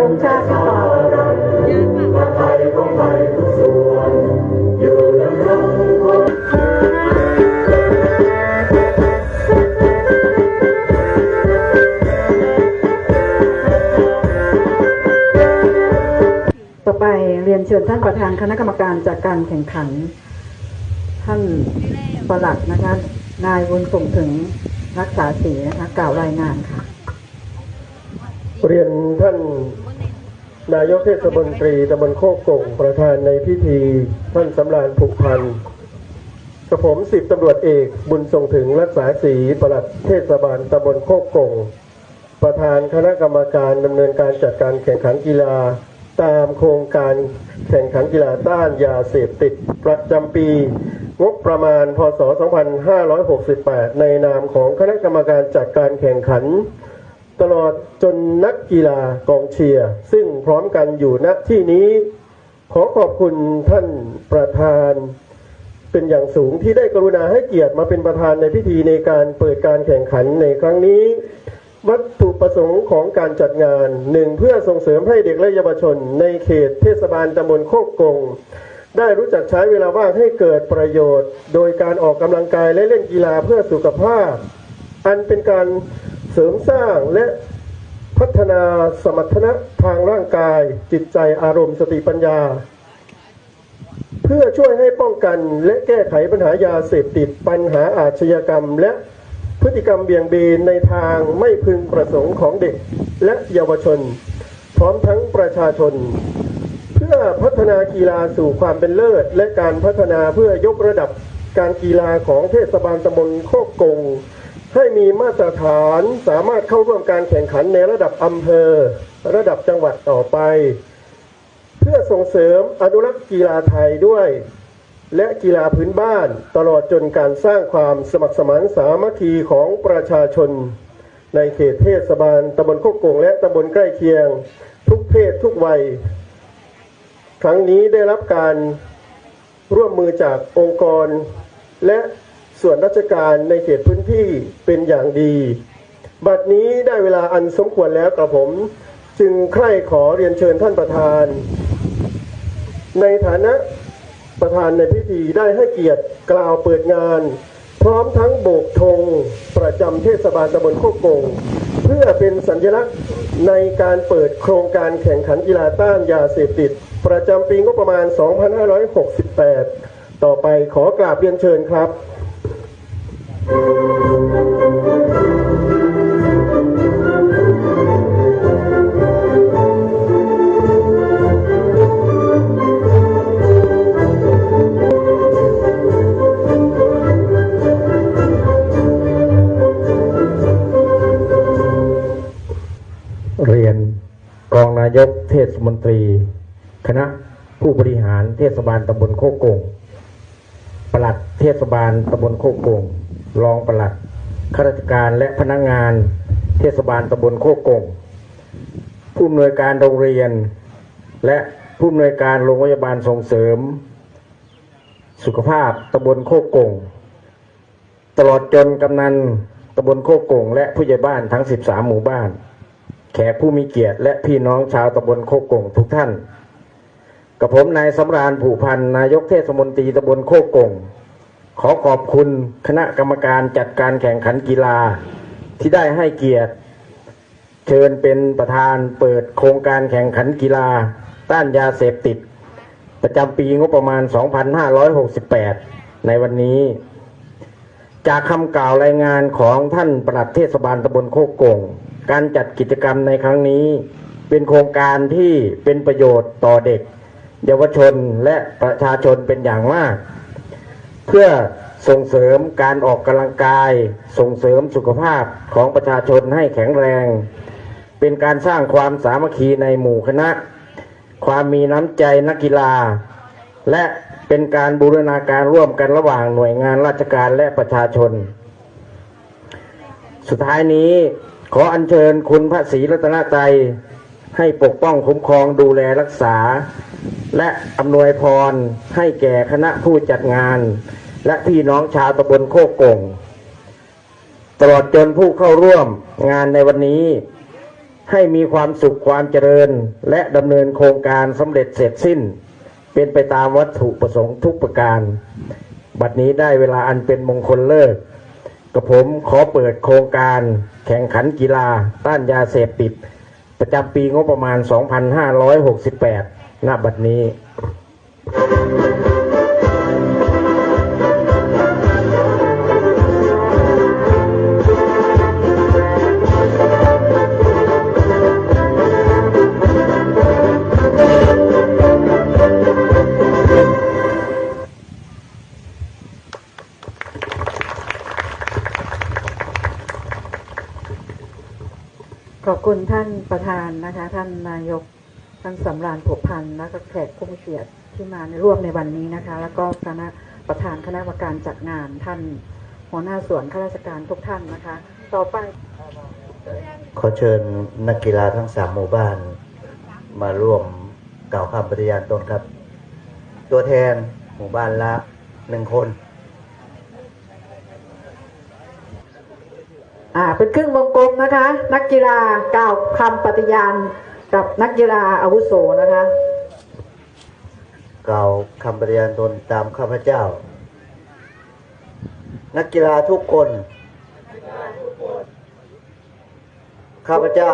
ธงชาติก่อนต่อไปเรียนเชิญท่านประธานคณะกรรมการจัดการแข่งขัน ท่านประหลัดนะคะ นายบุญส่งถึงรักษาศีนะคะกล่าวรายงานค่ะ เรียนท่านนายกเทศมนตรีตำบลโคกกงประธานในพิธี ท่านสำราญผูกพันกระผมสิบตำรวจเอกบุญทรงถึงรักษาศรีปลัดเทศบาลตำบลโคกกงประธานคณะกรรมการดำเนินการจัดการแข่งขันกีฬา ตามโครงการแข่งขันกีฬาต้านยาเสพติด ประจำปีงบประมาณพศ 2568 ในนามของคณะกรรมการจัดการแข่งขัน ตลอดจนนักกีฬากองเชียร์ ซึ่งพร้อมกันอยู่ณที่นี้ ขอขอบคุณท่านประธาน เป็นอย่างสูงที่ได้กรุณาให้เกียรติมาเป็นประธานในพิธีในการเปิดการแข่งขันในครั้งนี้ วัตถุประสงค์ของการจัดงานหนึ่งเพื่อส่งเสริมให้เด็กและเยาวชน ในเขตเทศบาลตำบลโคกกงได้รู้จักใช้เวลาว่างให้เกิดประโยชน์ โดยการออกกำลังกายและเล่นกีฬาเพื่อสุขภาพ อันเป็นการเสริมสร้างและพัฒนาสมรรถนะทางร่างกาย จิตใจอารมณ์สติปัญญา เพื่อช่วยให้ป้องกันและแก้ไขปัญหายาเสพติดปัญหาอาชญากรรม และพฤติกรรมเบี่ยงเบนในทางไม่พึงประสงค์ของเด็กและเยาวชน พร้อมทั้งประชาชน เพื่อพัฒนากีฬาสู่ความเป็นเลิศ และการพัฒนาเพื่อยกระดับการกีฬาของเทศบาลตำบลโคกกง ให้มีมาตรฐานสามารถเข้าร่วมการแข่งขันในระดับอำเภอ ระดับจังหวัดต่อไป เพื่อส่งเสริมอนุรักษ์กีฬาไทยด้วย และกีฬาพื้นบ้านตลอดจนการสร้างความสมัครสมานสามัคคีของประชาชน ในเขตเทศบาลตำบลโคกโกงและตำบลใกล้เคียง ทุกเพศทุกวัย ครั้งนี้ได้รับการร่วมมือจากองค์กรและ ส่วนราชการในเขตพื้นที่เป็นอย่างดี บัดนี้ได้เวลาอันสมควรแล้วกับผม จึงใคร่ขอเรียนเชิญท่านประธาน ในฐานะประธานในพิธีได้ให้เกียรติกล่าวเปิดงาน พร้อมทั้งโบกธงประจำเทศบาลตำบลโคกกงเพื่อเป็นสัญลักษณ์ในการเปิดโครงการแข่งขันกีฬาต้านยาเสพติด ประจำปีงบประมาณ 2568 ต่อไปขอกราบเรียนเชิญครับ เรียนรองนายกเทศมนตรี คณะผู้บริหารเทศบาลตำบลโคกงปลัดเทศบาลตำบลโคกง รองปลัดข้าราชการและพนักงานเทศบาลตำบลโคกโกง ผู้อำนวยการโรงเรียน และผู้อำนวยการโรงพยาบาลส่งเสริม สุขภาพตำบลโคกโกงตลอดจนกำนันตำบลโคกโกง และผู้ใหญ่บ้านทั้ง 13 หมู่บ้าน แขกผู้มีเกียรติ และพี่น้องชาวตำบลโคกโกงทุกท่าน กับผมนายสำราญผูพันนายกเทศมนตรีตำบลโคกโกง ขอขอบคุณคณะกรรมการจัดการแข่งขันกีฬาที่ได้ให้เกียรติ เชิญเป็นประธานเปิดโครงการแข่งขันกีฬา ต้านยาเสพติด ประจำปีงบประมาณ 2568 ในวันนี้ จากคำกล่าวรายงานของท่านประหลัดเทศบาลตำบลโคกกงการจัดกิจกรรมในครั้งนี้ เป็นโครงการที่เป็นประโยชน์ต่อเด็ก เยาวชนและประชาชนเป็นอย่างมาก เพื่อส่งเสริมการออกกำลังกาย ส่งเสริมสุขภาพของประชาชนให้แข็งแรง เป็นการสร้างความสามัคคีในหมู่คณะ ความมีน้ำใจนักกีฬา และเป็นการบูรณาการร่วมกันระหว่างหน่วยงานราชการและประชาชน สุดท้ายนี้ขออัญเชิญคุณพระศรีรัตนตรัยให้ปกป้องคุ้มครองดูแลรักษา และอำนวยพรให้แก่คณะผู้จัดงาน และพี่น้องชาวตำบลโคกกงตลอดจนผู้เข้าร่วมงานในวันนี้ ให้มีความสุขความเจริญ และดำเนินโครงการสำเร็จเสร็จสิ้น เป็นไปตามวัตถุประสงค์ทุกประการ บัดนี้ได้เวลาอันเป็นมงคลเลิกกับผมขอเปิดโครงการแข่งขันกีฬาต้านยาเสพติด ประจำปีงบประมาณ 2568 ณบัดนี้ขอบคุณท่านประธานนะคะ ท่านนายก ท่านสำราญผูกพันธ์และก็แขกผู้มีเกียรติที่มาในร่วมในวันนี้นะคะ แล้วก็คณะประธานคณะกรรมการจัดงานท่านหัวหน้าส่วนข้าราชการทุกท่านนะคะ ต่อไปขอเชิญนักกีฬาทั้งสามหมู่บ้าน มาร่วมกล่าวคำปฏิญาณตนครับ ตัวแทนหมู่บ้านละหนึ่งคน อ่าเป็นครึ่งวงกลมนะคะ นักกีฬากล่าวคำปฏิญาณ กับนักกีฬาอาวุโสนะคะกล่าวคำปฏิญาณตนตามข้าพเจ้า นักกีฬาทุกคน ข้าพเจ้า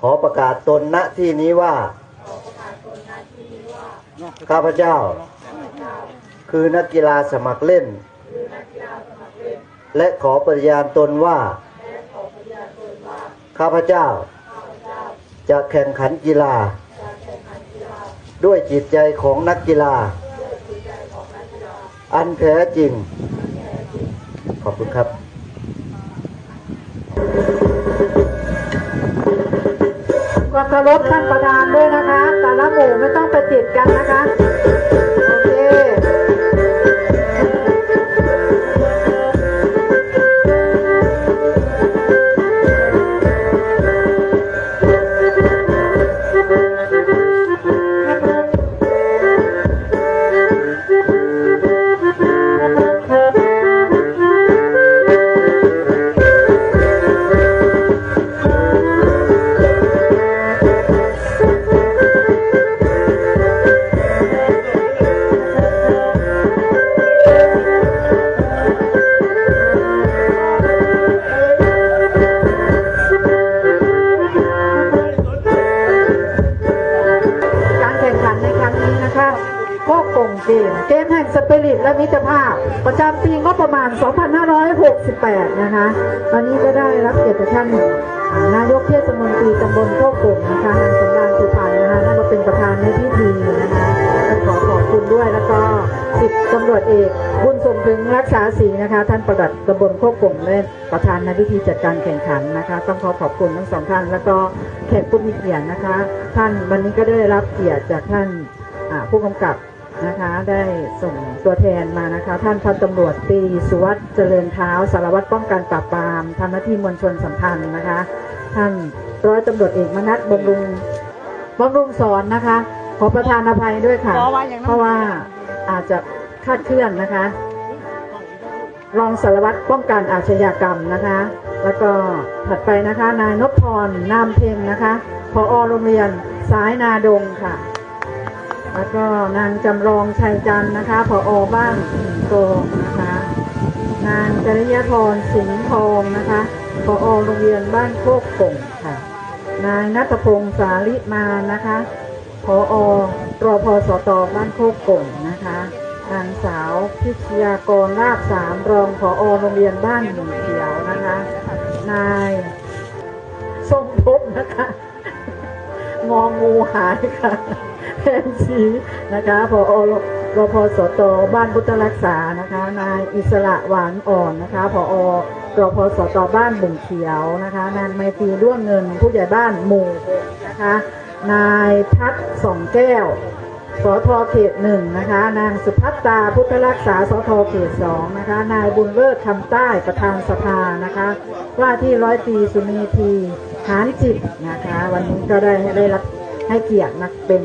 ขอประกาศตนณที่นี้ว่า ข้าพเจ้า คือนักกีฬาสมัครเล่น และขอปฏิญาณตนว่า ข้าพเจ้า จะแข่งขันกีฬา ด้วยจิตใจของนักกีฬา อันแท้จริง ขอบคุณครับความเคารพท่านประธานด้วยนะคะ แต่ละหมู่ไม่ต้องไปติดกันนะคะ เกมแห่งสปิริตและมิตรภาพ ประจำปีงบประมาณ 2568 นะคะวันนี้ก็ได้รับเกียรติจากท่านนายกเทศมนตรีตำบลโคกกงนะคะนายสำราญสุพรรณนะคะนั่นก็เป็นประธานในพิธีนะคะก็ขอขอบคุณด้วยแล้วก็สิบตำรวจเอกบุญส่งถึงรักษาศรีนะคะ ท่านประหลัดตำบลโคกกงและประธานในพิธีจัดการแข่งขันนะคะ ต้องขอขอบคุณทั้งสองท่านแล้วก็แขกผู้มีเกียรตินะคะ ท่านวันนี้ก็ได้รับเกียรติจากท่านผู้กำกับ นะคะได้ส่งตัวแทนมานะคะ ท่านพันตำรวจตรีสุวัสด์เจริญเท้าสารวัตรป้องกันปราบปรามทำหน้าที่มวลชนสัมพันธ์นะคะ ท่านร้อยตำรวจเอกมนัสบำรุงบำรุงสอนนะคะ ขอประทานอภัยด้วยค่ะ เพราะว่าอาจจะคาดเคลื่อนนะคะ รองสารวัตรป้องกันอาชญากรรมนะคะ แล้วก็ถัดไปนะคะ นายนพพรนามเพ็งนะคะพอโรงเรียนสายนาดงค่ะ แล้วก็นางจำลองชัยจันนะคะผออบ้านหินโกงนะคะ นางจริยพรสิงห์ทองนะคะผอโรงเรียนบ้านโคกกงค่ะ นายนัทพงศ์สาลิมานะคะผอรอพสตบ้านโคกกงนะคะนางสาวพิชยากรราบสามรองผอโรงเรียนบ้านหมุนเขียวนะคะ นายทรงภพนะคะ งองูหายค่ะ แทนสีนะคะพอรพสตบ้านพุทธรักษานะคะ นายอิสระหวานอ่อนนะคะพอรพสตบ้านบุ่งเขียวนะคะนางไมตรีร่วงเงิน ผู้ใหญ่บ้านหมู่นะคะ นายพัฒน์สองแก้วสทเขตหนึ่งนะคะ นางสุพัตตาพุทธรักษาสทเขตสองนะคะ นายบุญเลิศคำใต้ประธานสภานะคะ ว่าที่ร้อยตีสุเมธีหานจิตนะคะ วันนี้ก็ได้ได้รับให้เกียรตินะเป็น